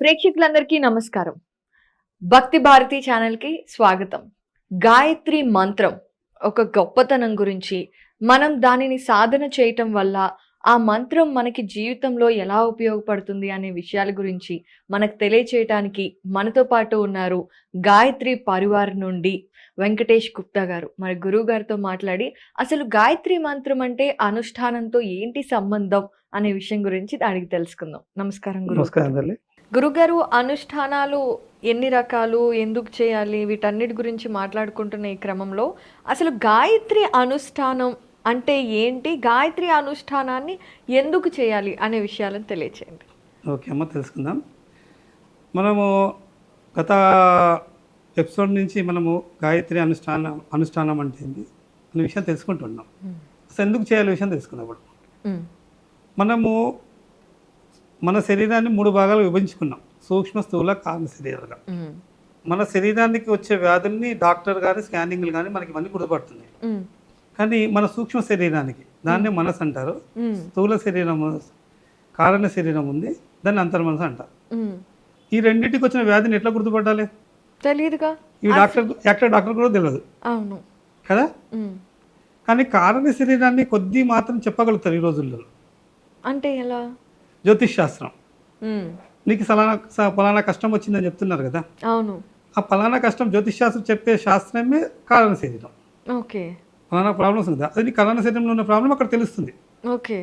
ప్రేక్షకులందరికీ నమస్కారం. భక్తి భారతి ఛానల్కి స్వాగతం. గాయత్రి మంత్రం ఒక గొప్పతనం గురించి మనం దానిని సాధన చేయటం వల్ల ఆ మంత్రం మనకి జీవితంలో ఎలా ఉపయోగపడుతుంది అనే విషయాల గురించి మనకు తెలియచేయటానికి మనతో పాటు ఉన్నారు గాయత్రి పరివార్ నుండి వెంకటేష్ గుప్తా గారు. మరి గురువు గారితో మాట్లాడి అసలు గాయత్రి మంత్రం అంటే అనుష్ఠానంతో ఏంటి సంబంధం అనే విషయం గురించి అడిగి తెలుసుకుందాం. నమస్కారం గురు నమస్కారం తల్లి. గురుగారు అనుష్ఠానాలు ఎన్ని రకాలు ఎందుకు చేయాలి వీటన్నిటి గురించి మాట్లాడుకుంటున్న ఈ క్రమంలో అసలు గాయత్రి అనుష్ఠానం అంటే ఏంటి? గాయత్రి అనుష్ఠానాన్ని ఎందుకు చేయాలి అనే విషయాలను తెలియచేయండి. ఓకే అమ్మ తెలుసుకుందాం. మనము గత ఎపిసోడ్ నుంచి మనము గాయత్రి అనుష్ఠానం అనుష్ఠానం అంటే ఏంటి అనే విషయం తెలుసుకుంటున్నాం అసలు ఎందుకు చేయాలి విషయం ఉమ్, మనము మన శరీరాన్ని మూడు భాగాలు విభజించుకున్నాం. సూక్ష్మ స్థూల కారణ శరీరాలుగా. ఉమ్, మన శరీరానికి వచ్చే వ్యాధుల్ని డాక్టర్ కానీ స్కానింగ్లు కానీ మనకి ఇవన్నీ గుర్తుపడుతున్నాయి. కానీ మన సూక్ష్మ శరీరానికి దాన్నే మనసు అంటారు. స్థూల శరీరం కారణ శరీరం ఉంది దాన్ని అంతర్మనసు అంటారు. ఈ రెండింటికి వచ్చిన వ్యాధిని ఎట్లా గుర్తుపట్టాలి? తెలియదుగా ఈ డాక్టర్ యాక్టర్ డాక్టర్ కూడా తెలియదు అవును. కదా. కానీ కారణ శరీరాన్ని కొద్ది మాత్రం చెప్పగలుగుతారు ఈ రోజుల్లో. అంటే ఎలా? జ్యోతిష్ శాస్త్రం నీకు సలానా ఫలానా కష్టం వచ్చిందని చెప్తున్నారు కదా? అవును. ఆ ఫలానా కష్టం జ్యోతిష్ శాస్త్రం చెప్పే శాస్త్రమే కారణ శరీరం. ఓకే. ఫలానా ప్రాబ్లమ్స్ ఉంది అది కారణ శరీరంలో ఉన్న ప్రాబ్లం అక్కడ తెలుస్తుంది. ఓకే.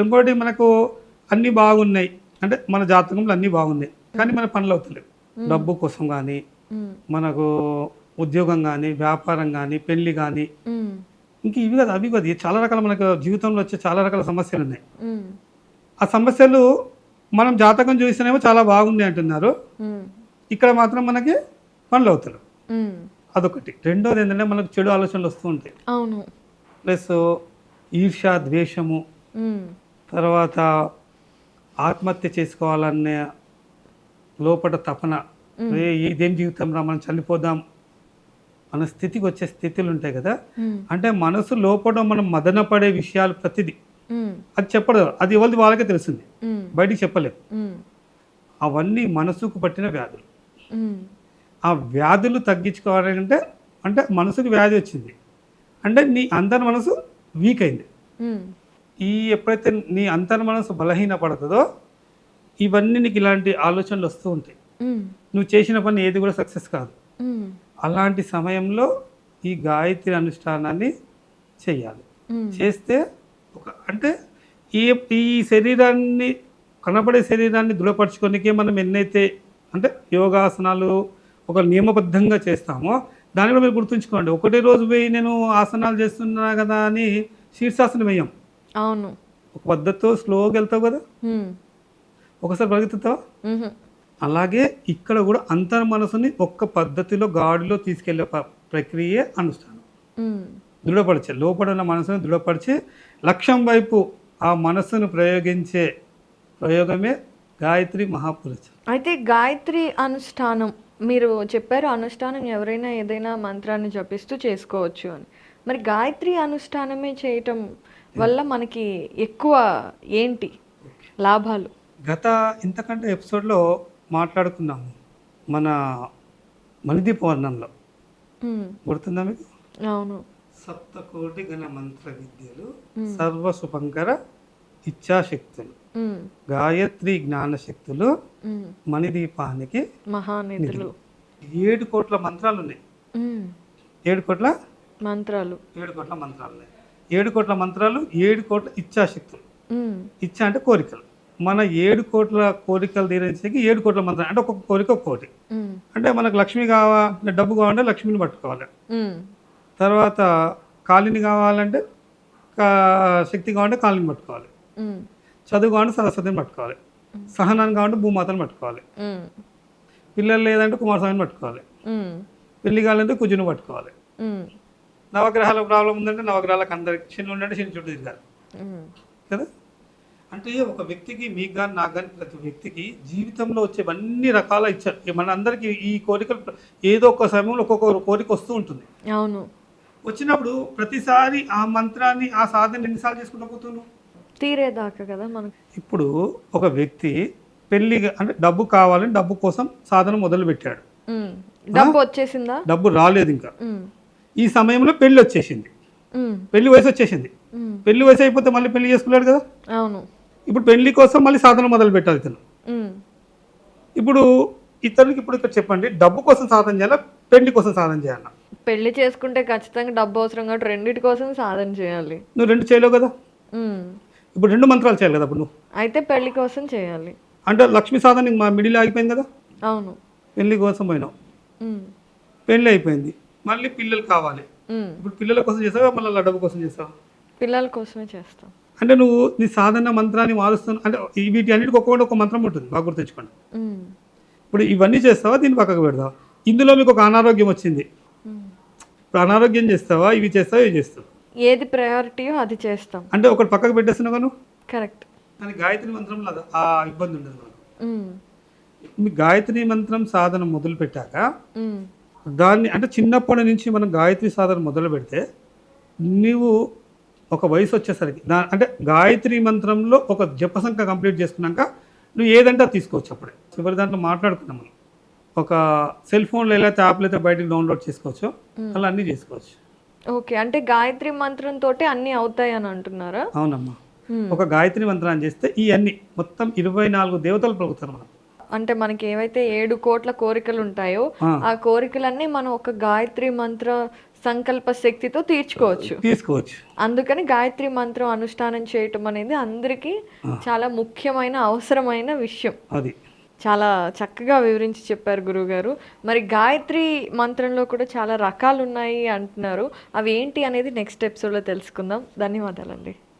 ఇంకోటి మనకు అన్నీ బాగున్నాయి. అంటే మన జాతకంలో అన్నీ బాగున్నాయి. కానీ మన పనులు అవుతలేవు. డబ్బు కోసం కానీ మనకు ఉద్యోగం కానీ వ్యాపారం కానీ పెళ్ళి కానీ ఇంక ఇవి కదా అవి కదా. చాలా రకాల మనకు జీవితంలో వచ్చే చాలా రకాల సమస్యలు ఉన్నాయి. ఆ సమస్యలు మనం జాతకం చూస్తేనేమో చాలా బాగుంది అంటున్నారు. ఇక్కడ మాత్రం మనకి పనులు అవుతారు. అదొకటి. రెండోది ఏంటంటే మనకు చెడు ఆలోచనలు వస్తూ ఉంటాయి. అవును. ప్లస్ ఈర్ష ద్వేషము తర్వాత ఆత్మహత్య చేసుకోవాలనే లోపల తపన. "ఏ, ఇదేం జీవితం రా మనం చనిపోదాం అన్న స్థితికి వచ్చే స్థితిలు ఉంటాయి కదా. అంటే మనసు లోపల మనం మదన పడే విషయాలు ప్రతిదీ. అది చెప్పడు అది ఎవరిది? వాళ్ళకే తెలుస్తుంది ఉమ్, బయటికి చెప్పలేము. ఉమ్, అవన్నీ మనసుకు పట్టిన వ్యాధులు. ఆ వ్యాధులు తగ్గించుకోవాలంటే అంటే మనసుకు వ్యాధి వచ్చింది. అంటే నీ అంతర్ మనసు వీక్ అయింది. ఈ ఎప్పుడైతే నీ అంతర్ మనసు బలహీన పడుతుందో ఇవన్నీ నీకు ఇలాంటి ఆలోచనలు వస్తూ ఉంటాయి. నువ్వు చేసిన పని ఏది కూడా సక్సెస్ కాదు. అలాంటి సమయంలో ఈ గాయత్రి అనుష్ఠానాన్ని చేయాలి. చేస్తే ఒక అంటే ఈ ఈ శరీరాన్ని కనబడే శరీరాన్ని దృఢపరచుకోనికే మనం ఎన్నైతే అంటే యోగాసనాలు ఒక నియమబద్ధంగా చేస్తామో దాన్ని కూడా మీరు గుర్తుంచుకోండి. ఒకటే రోజు పోయి నేను ఆసనాలు చేస్తున్నా కదా అని శీర్షాసనం వేయం. అవును. ఒక పద్ధతితో స్లోగా వెళ్తావు కదా? ఒకసారి పరిగెత్తుతావా? అలాగే ఇక్కడ కూడా అంతర్ మనసుని ఒక్క పద్ధతిలో గాడిలో తీసుకెళ్ళే ప్రక్రియే అనుష్ఠానం. దృఢపరిచే లోపల ఉన్న మనసును దృఢపరిచి లక్ష్యం వైపు ఆ మనస్సును ప్రయోగించే ప్రయోగమే గాయత్రి మహాపురుష అయితే గాయత్రి అనుష్ఠానం మీరు చెప్పారు అనుష్ఠానం ఎవరైనా ఏదైనా మంత్రాన్ని జపిస్తూ చేసుకోవచ్చు అని. మరి గాయత్రి అనుష్ఠానమే చేయటం వల్ల మనకి ఎక్కువ ఏంటి లాభాలు? గత ఇంతకంటే ఎపిసోడ్లో మాట్లాడుకున్నాము మన మణిదీప వర్ణంలో గుర్తుందా మీకు? అవును. సప్తకోటి గణ మంత్ర విద్యలు సర్వ శుభంకర ఇచ్ఛాశక్తులు గాయత్రి జ్ఞాన శక్తులు మణిదీపానికి మహానిధులు ఏడు కోట్ల మంత్రాలు ఉన్నాయి. ఏడు కోట్ల? మంత్రాలు. ఏడు కోట్ల మంత్రాలు ఉన్నాయి. ఏడు కోట్ల మంత్రాలు ఏడు కోట్ల ఇచ్ఛాశక్తులు. ఇచ్చ అంటే కోరికలు. మన ఏడు కోట్ల కోరికలు తీరించేకి ఏడు కోట్ల మంత్రాలు. అంటే ఒక్కొక్క కోరిక ఒక్కొక్కటి ఉమ్, అంటే మనకు లక్ష్మి కావాలి డబ్బు కావాలంటే లక్ష్మిని పట్టుకోవాలి. తర్వాత కాళిని కావాలంటే శక్తి కావాలంటే కాళిని పట్టుకోవాలి. చదువు కావాలంటే సరస్వతిని పట్టుకోవాలి. సహనాన్ని కావాలంటే భూమాతను పట్టుకోవాలి. పిల్లలు లేదంటే కుమారస్వామిని పట్టుకోవాలి. పెళ్ళి కావాలంటే కుజుని పట్టుకోవాలి. నవగ్రహాల ప్రాబ్లం ఉందంటే నవగ్రహాలకు అందరికి శని ఉందంటే శని చుట్టూ తిరగాలి. కదా? అంటే ఒక వ్యక్తికి మీకు కానీ నాకు కానీ ప్రతి వ్యక్తికి జీవితంలో వచ్చేవన్నీ రకాల ఇచ్చారు. మన అందరికీ ఈ కోరికలు ఏదో ఒక సమయంలో ఒక్కొక్క కోరిక వస్తూ ఉంటుంది. అవును. వచ్చినప్పుడు ప్రతిసారి ఆ మంత్రాన్ని ఆ సాధన ఎన్నిసార్లు చేసుకుంటూ పోతున్నావు తీరేదాకా కదా మనకు. ఇప్పుడు ఒక వ్యక్తి పెళ్ళి అంటే డబ్బు కావాలని డబ్బు కోసం సాధన మొదలు పెట్టాడు. డబ్బు వచ్చేసిందా? డబ్బు రాలేదు ఇంకా. ఈ సమయంలో పెళ్ళి వచ్చేసింది. పెళ్ళి వయసు వచ్చేసింది. పెళ్ళి వయసు అయిపోతే మళ్ళీ పెళ్ళి చేసుకున్నాడు కదా? అవును. ఇప్పుడు పెళ్ళి కోసం మళ్ళీ సాధన మొదలు పెట్టాలి ఇతను. ఇప్పుడు ఇతనికి ఇప్పుడు ఇక్కడ చెప్పండి డబ్బు కోసం సాధన చేయాలా పెళ్ళి కోసం సాధన చేయాలా? పెళ్ళి చేసుకుంటే ఖచ్చితంగా డబ్బు అవసరం కాబట్టి రెండింటి కోసం సాధన చేయాలి. నువ్వు రెండు చేయలేవు కదా. ఇప్పుడు రెండు మంత్రాలు చేయాలి కదా ఇప్పుడు నువ్వు? అయితే పెళ్ళి కోసం చేయాలి. అంటే లక్ష్మీ సాధన మా మిడిల్ ఆగిపోయింది కదా? అవును. పెళ్ళి కోసం పోయినావు. పెళ్ళి అయిపోయింది. మళ్ళీ పిల్లలు కావాలి. ఇప్పుడు పిల్లల కోసం చేసావా మళ్ళీ డబ్బు కోసం చేసావా పిల్లల కోసమే చేస్తాం. అంటే నువ్వు నీ సాధన మంత్రాన్ని మారుస్తున్నా అంటే ఈ వీటి అన్నిటికి ఒక్కొక్కటి ఒక మంత్రం ఉంటుంది. బాగా గుర్తుంచుకోండి. ఇప్పుడు ఇవన్నీ చేస్తావా? దీన్ని పక్కకు పెడతావా? ఇందులో మీకు ఒక అనారోగ్యం వచ్చింది. ఇప్పుడు అనారోగ్యం చేస్తావా? ఇవి చేస్తావా? ఇవి చేస్తావు? ఏది ప్రయారిటీయో అది చేస్తాం. అంటే ఒకటి పక్కకు పెట్టేస్తున్నావు నువ్వు కరెక్ట్. కానీ గాయత్రి మంత్రంలో ఆ ఇబ్బంది ఉండదు. మీ గాయత్రి మంత్రం సాధన మొదలు పెట్టాక. దాన్ని అంటే చిన్నప్పటి నుంచి మనం గాయత్రి సాధన మొదలు పెడితే నీవు ఒక వయసు వచ్చేసరికి దా అంటే గాయత్రి మంత్రంలో ఒక జప సంఖ్య కంప్లీట్ చేసుకున్నాక నువ్వు ఏదంటే అది తీసుకోవచ్చు అప్పుడే. చివరి దాంట్లో మాట్లాడుకున్నాం మనం. ఒక సెల్ ఫోన్లో ఎలా యాప్లు అయితే బయటకు డౌన్లోడ్ చేసుకోవచ్చు. అలా అన్నీ చేసుకోవచ్చు. ఓకే. అంటే గాయత్రి మంత్రం తోటి అన్ని అవుతాయి అని అంటున్నారా? అవునమ్మా. ఒక గాయత్రి మంత్రాన్ని చేస్తే ఈ అన్ని మొత్తం ఇరవై నాలుగు దేవతలు పలుకుతారు మనం అంటే మనకి ఏవైతే ఏడు కోట్ల కోరికలు ఉంటాయో. ఆ. కోరికలన్నీ మనం ఒక గాయత్రి మంత్ర సంకల్ప శక్తితో తీర్చుకోవచ్చు. తీసుకోవచ్చు. అందుకని గాయత్రి మంత్రం అనుష్ఠానం చేయటం అనేది అందరికీ చాలా ముఖ్యమైన అవసరమైన విషయం. అది. చాలా చక్కగా వివరించి చెప్పారు గురువుగారు. మరి గాయత్రి మంత్రంలో కూడా చాలా రకాలు ఉన్నాయి అంటున్నారు. అవి ఏంటి అనేది నెక్స్ట్ ఎపిసోడ్లో తెలుసుకుందాం. ధన్యవాదాలండి.